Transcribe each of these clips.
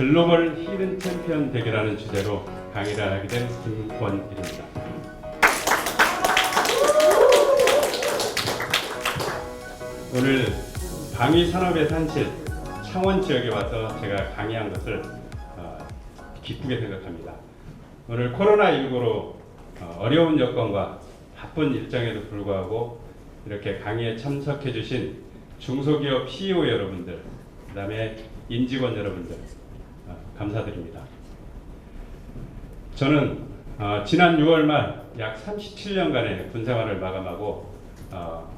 글로벌 히든 챔피언 대결하는 주제로 강의를 하게 된 김권일입니다. 오늘 방위 산업의 산실 창원 지역에 와서 제가 강의한 것을 어, 기쁘게 생각합니다. 오늘 코로나19로 어려운 여건과 바쁜 일정에도 불구하고 이렇게 강의에 참석해 주신 중소기업 CEO 여러분들, 그 다음에 임직원 여러분들 어, 감사드립니다. 저는 어, 지난 6월 말 약 37년간의 군 생활을 마감하고 어,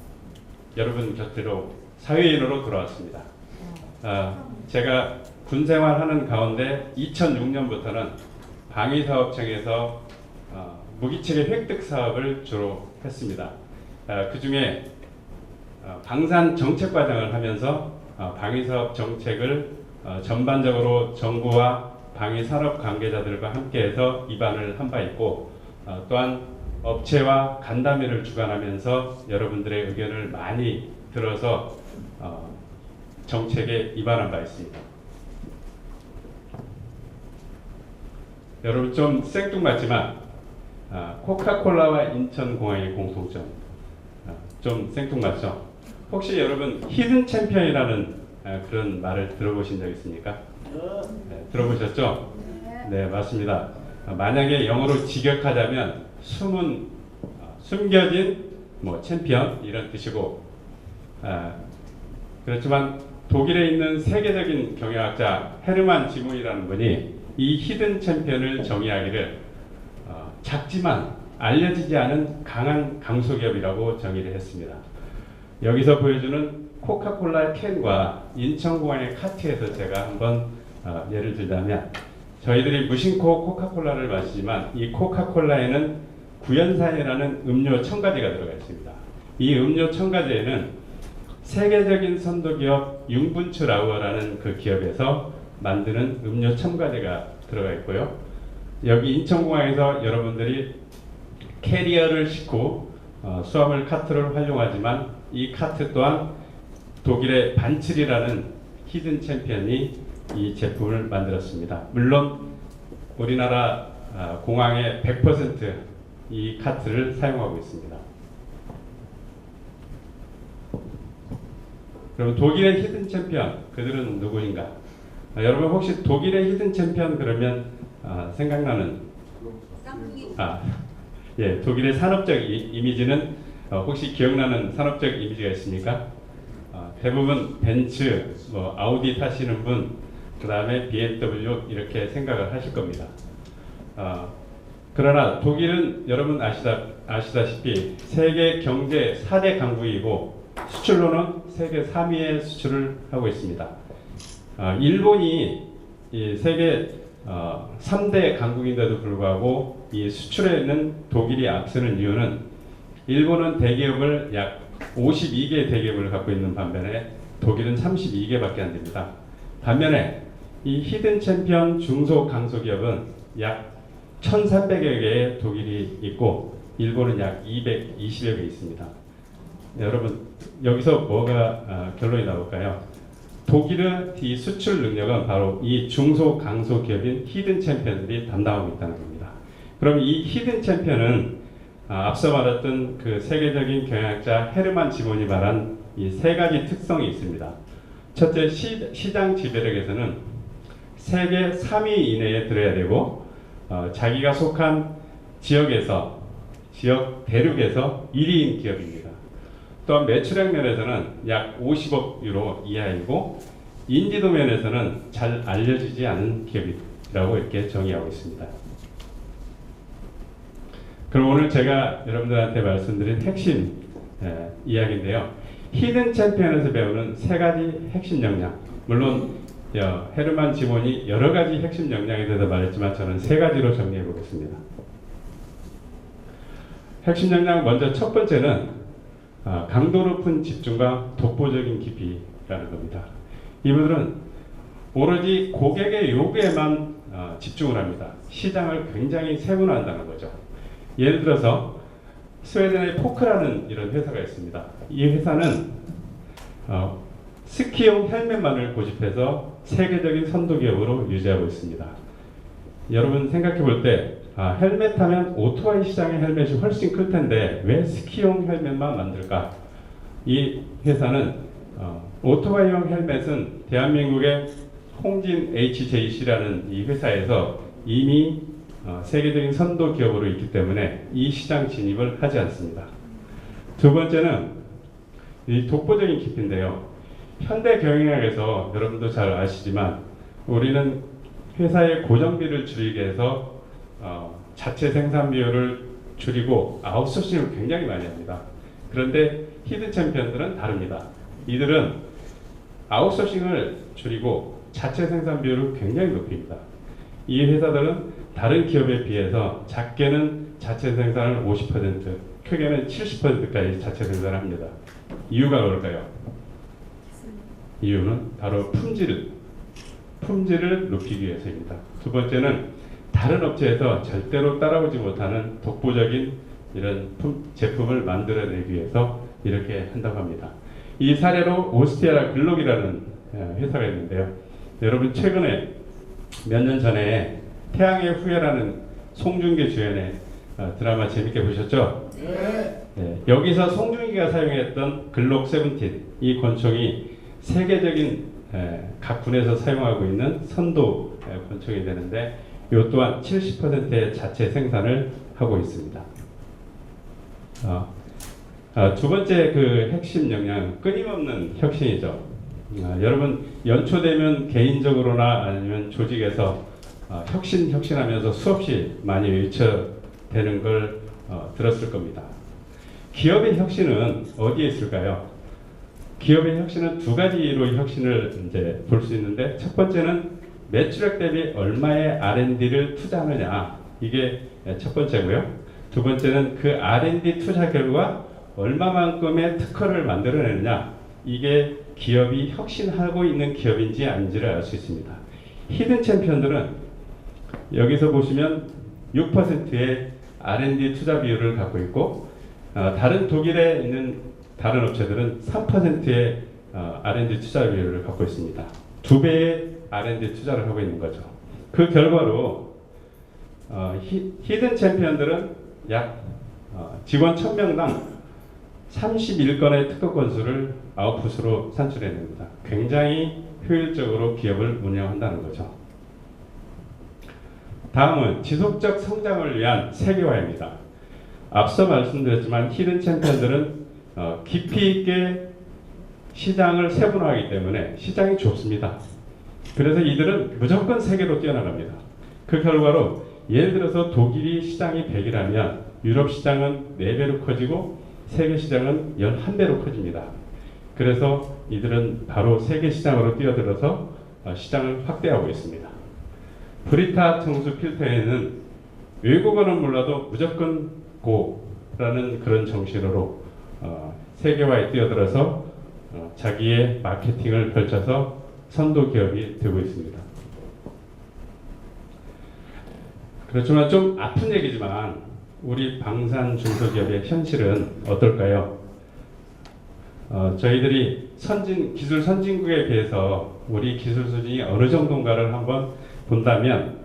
여러분 곁으로 사회인으로 돌아왔습니다. 어, 제가 군 생활하는 가운데 2006년부터는 방위사업청에서 어, 무기체계 획득 사업을 주로 했습니다. 어, 그 중에 어, 방산 정책 과정을 하면서 어, 방위사업 정책을 어, 전반적으로 정부와 방위 산업 관계자들과 함께해서 입안을 한 바 있고 어, 또한 업체와 간담회를 주관하면서 여러분들의 의견을 많이 들어서 어, 정책에 입안한 바 있습니다. 여러분 좀 생뚱맞지만 아, 코카콜라와 인천공항의 공통점 아, 좀 생뚱맞죠? 혹시 여러분 히든 챔피언이라는 아, 그런 말을 들어보신 적 있습니까? 네, 들어보셨죠? 네 맞습니다. 아, 만약에 영어로 직역하자면 숨은 아, 숨겨진 뭐 챔피언 이런 뜻이고 아, 그렇지만 독일에 있는 세계적인 경영학자 헤르만 지문이라는 분이 이 히든 챔피언을 정의하기를 어, 작지만 알려지지 않은 강한 강소기업이라고 정의를 했습니다. 여기서 보여주는 코카콜라의 캔과 인천공항의 카트에서 제가 한번 어, 예를 들자면 저희들이 무심코 코카콜라를 마시지만 이 코카콜라에는 구연산이라는 음료 첨가제가 들어가 있습니다. 이 음료 첨가제에는 세계적인 선도 기업 융분츠 라우어라는 그 기업에서 만드는 음료 첨가제가 들어가 있고요. 여기 인천공항에서 여러분들이 캐리어를 싣고 어, 수화물 카트를 활용하지만 이 카트 또한 독일의 반칠이라는 히든 챔피언이 이 제품을 만들었습니다. 물론 우리나라 아, 공항의 100%이 카트를 사용하고 있습니다. 그럼 독일의 히든 챔피언 그들은 누구인가? 아, 여러분 혹시 독일의 히든 챔피언 그러면 아, 생각나는 아, 예, 독일의 산업적 이, 이미지는 어, 혹시 기억나는 산업적 이미지가 있습니까? 어, 대부분 벤츠, 뭐 아우디 타시는 분, 그 다음에 BMW 이렇게 생각을 하실 겁니다. 어, 그러나 독일은 여러분 아시다, 아시다시피 세계 경제 4대 강국이고 수출로는 세계 3위의 수출을 하고 있습니다. 어, 일본이 이 세계 어, 3대 강국인데도 불구하고 이 수출에는 독일이 앞서는 이유는 일본은 대기업을 약 52개 대기업을 갖고 있는 반면에 독일은 32개밖에 안 됩니다. 반면에 이 히든 챔피언 중소 강소기업은 약 1,300여 개의 독일이 있고 일본은 약 220여 개 있습니다. 네, 여러분 여기서 뭐가 아, 결론이 나올까요? 독일의 이 수출 능력은 바로 이 중소 강소 기업인 히든 챔피언들이 담당하고 있다는 겁니다. 그럼 이 히든 챔피언은 아, 앞서 말했던 그 세계적인 경영학자 헤르만 지몬이 말한 이 세 가지 특성이 있습니다. 첫째 시, 시장 지배력에서는 세계 3위 이내에 들어야 되고 어, 자기가 속한 지역에서 지역 대륙에서 1위인 기업입니다. 또한 매출액 면에서는 약 50억 유로 이하이고 인지도 면에서는 잘 알려지지 않은 기업이라고 이렇게 정의하고 있습니다. 그럼 오늘 제가 여러분들한테 말씀드린 핵심 예, 이야기인데요. 히든 챔피언에서 배우는 세 가지 핵심 역량. 물론 여, 헤르만 지몬이 여러 가지 핵심 역량에 대해서 말했지만 저는 세 가지로 정리해 보겠습니다. 핵심 역량 먼저 첫 번째는 아, 강도 높은 집중과 독보적인 깊이라는 겁니다. 이분들은 오로지 고객의 요구에만 아, 집중을 합니다. 시장을 굉장히 세분화한다는 거죠. 예를 들어서 스웨덴의 포크라는 이런 회사가 있습니다. 이 회사는 어, 스키용 헬멧만을 고집해서 세계적인 선도 기업으로 유지하고 있습니다. 여러분 생각해 볼때 아, 헬멧 하면 오토바이 시장의 헬멧이 훨씬 클 텐데 왜 스키용 헬멧만 만들까? 이 회사는 어, 오토바이용 헬멧은 대한민국의 홍진 HJC라는 이 회사에서 이미 어, 세계적인 선도 기업으로 있기 때문에 이 시장 진입을 하지 않습니다. 두 번째는 이 독보적인 깊이인데요. 현대 경영학에서 여러분도 잘 아시지만 우리는 회사의 고정비를 줄이기 위해서 어, 자체 생산 비율을 줄이고 아웃소싱을 굉장히 많이 합니다. 그런데 히든 챔피언들은 다릅니다. 이들은 아웃소싱을 줄이고 자체 생산 비율을 굉장히 높입니다. 이 회사들은 다른 기업에 비해서 작게는 자체 생산을 50%, 크게는 70%까지 자체 생산을 합니다. 이유가 뭘까요? 이유는 바로 품질, 품질을 높이기 위해서입니다. 두 번째는 다른 업체에서 절대로 따라오지 못하는 독보적인 이런 품- 제품을 만들어내기 위해서 이렇게 한다고 합니다. 이 사례로 오스티아라 글록이라는 어, 회사가 있는데요. 여러분 최근에 몇 년 전에 태양의 후예라는 송중기 주연의 어, 드라마 재밌게 보셨죠? 네, 여기서 송중기가 사용했던 글록 17, 이 권총이 세계적인 에, 각 군에서 사용하고 있는 선도 에, 권총이 되는데 이 또한 70%의 자체 생산을 하고 있습니다. 어, 아, 두 번째 그 핵심 역량 끊임없는 혁신이죠. 아, 여러분 연초 되면 개인적으로나 아니면 조직에서 아, 혁신 혁신하면서 수없이 많이 외쳐되는 걸 어, 들었을 겁니다. 기업의 혁신은 어디에 있을까요? 기업의 혁신은 두 가지로 혁신을 이제 볼 수 있는데 첫 번째는 매출액 대비 얼마의 R&D를 투자하느냐 이게 첫 번째고요. 두 번째는 그 R&D 투자 결과 얼마만큼의 특허를 만들어내느냐 이게 기업이 혁신하고 있는 기업인지 아닌지를 알 수 있습니다. 히든 챔피언들은 여기서 보시면 6%의 R&D 투자 비율을 갖고 있고 어, 다른 독일에 있는 다른 업체들은 3%의 어, R&D 투자 비율을 갖고 있습니다. 두 배의 R&D 투자를 하고 있는 거죠. 그 결과로 어, 히, 히든 챔피언들은 약 어, 직원 1000명당 31건의 특허 건수를 아웃풋으로 산출해냅니다. 굉장히 효율적으로 기업을 운영한다는 거죠. 다음은 지속적 성장을 위한 세계화입니다. 앞서 말씀드렸지만 히든 챔피언들은 어, 깊이 있게 시장을 세분화하기 때문에 시장이 좁습니다. 그래서 이들은 무조건 세계로 뛰어나갑니다. 그 결과로 예를 들어서 독일이 시장이 100이라면 유럽 시장은 4배로 커지고 세계 시장은 11배로 커집니다. 그래서 이들은 바로 세계 시장으로 뛰어들어서 어, 시장을 확대하고 있습니다. 브리타 청수 필터에는 외국어는 몰라도 무조건 고라는 그런 정신으로 어, 세계화에 뛰어들어서 어, 자기의 마케팅을 펼쳐서 선도 기업이 되고 있습니다. 그렇지만 좀 아픈 얘기지만 우리 방산 중소기업의 현실은 어떨까요? 어, 저희들이 선진 기술 선진국에 비해서 우리 기술 수준이 어느 정도인가를 한번 본다면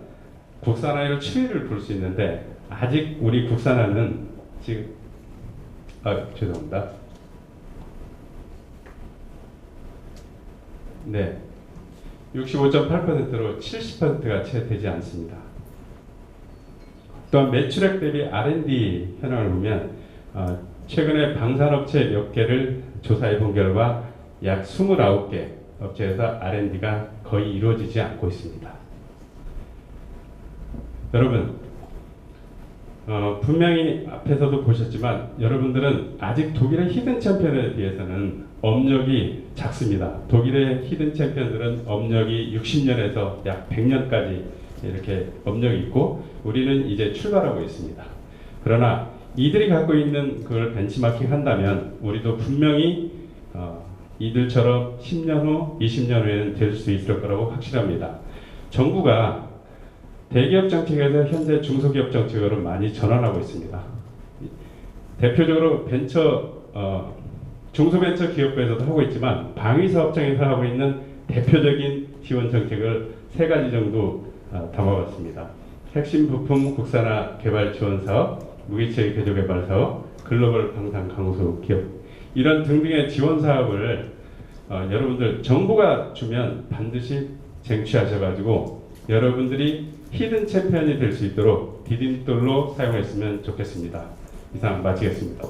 국산화율 추이를 볼 수 있는데 아직 우리 국산화는 지금 아 죄송합니다. 네, 65.8%로 70%가 채 되지 않습니다. 또한 매출액 대비 R&D 현황을 보면 어, 최근에 방산업체 몇 개를 조사해 본 결과 약 29개 업체에서 R&D가 거의 이루어지지 않고 있습니다. 여러분, 어, 분명히 앞에서도 보셨지만 여러분들은 아직 독일의 히든 챔피언에 비해서는 업력이 작습니다. 독일의 히든 챔피언들은 업력이 60년에서 약 100년까지 이렇게 업력이 있고 우리는 이제 출발하고 있습니다. 그러나 이들이 갖고 있는 그걸 벤치마킹 한다면 우리도 분명히 어, 이들처럼 10년 후, 20년 후에는 될 수 있을 거라고 확실합니다. 정부가 대기업 정책에서 현재 중소기업 정책으로 많이 전환하고 있습니다. 대표적으로 벤처 어, 중소벤처 기업부에서도 하고 있지만 방위사업청에서 하고 있는 대표적인 지원 정책을 세 가지 정도 어, 담아봤습니다. 핵심 부품 국산화 개발 지원 사업, 무기체계 개조 개발 사업, 글로벌 방산 강소 기업 이런 등등의 지원 사업을 어, 여러분들 정부가 주면 반드시 쟁취하셔가지고 여러분들이 히든 챔피언이 될 수 있도록 디딤돌로 사용했으면 좋겠습니다. 이상 마치겠습니다.